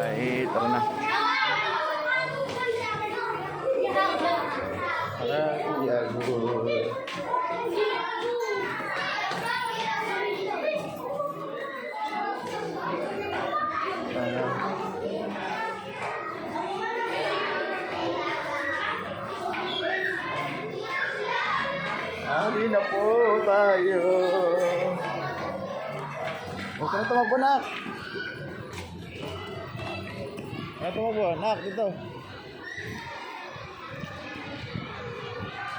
Ay, tara na. Tara, Tiago. Tara. Ari na po tayo. Huwag ka na tumakbo, Huwag ka tumakbo, nak, dito.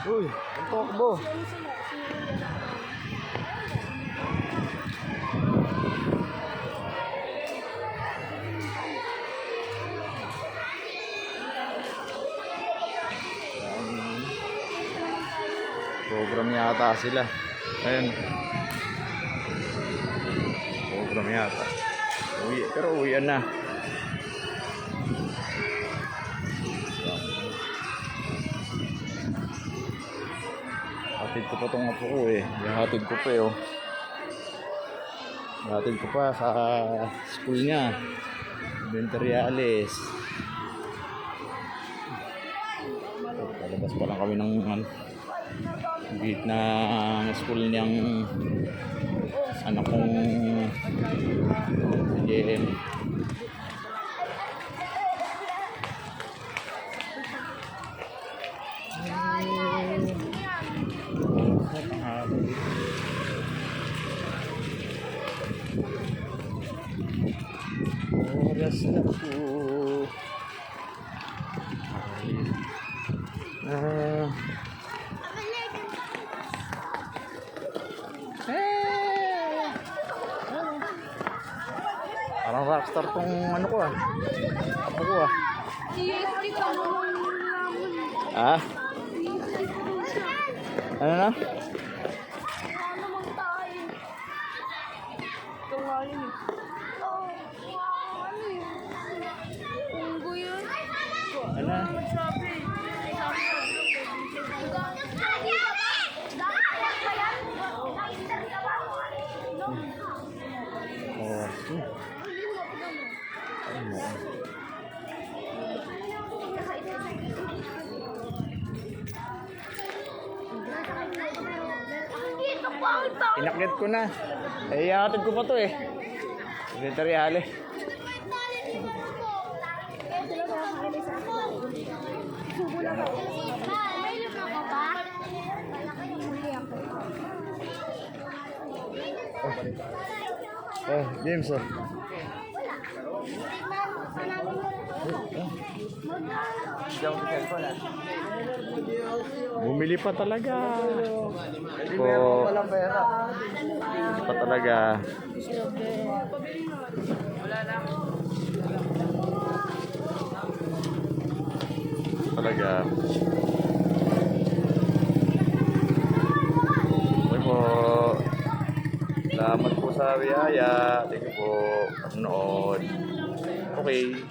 Uy, ang tumakbo. Program yata sila. Ayun. Program yata. Uwi, pero uwian na. Hatid ko pa itong apo ko eh. Hatid ko pa eh oh. Hatid ko pa sa school niya. Venteriales. Palabas pa lang kami ng ano, gate na school niyang anak kong JM. Oras na po. Ah. Eh. Parang rockstar tong ano ko ah. Apo ko ah. Ah? Ano na? Na? Oh. Ano? Ko na. Eh, ihatid ko pa to eh. Veteriale. Oh, James oh. Bumili pa talaga. Po. Bumili pa talaga. Talaga. Okay po. Salamat po sa biyaya. Thank you po. Panonood. Okay.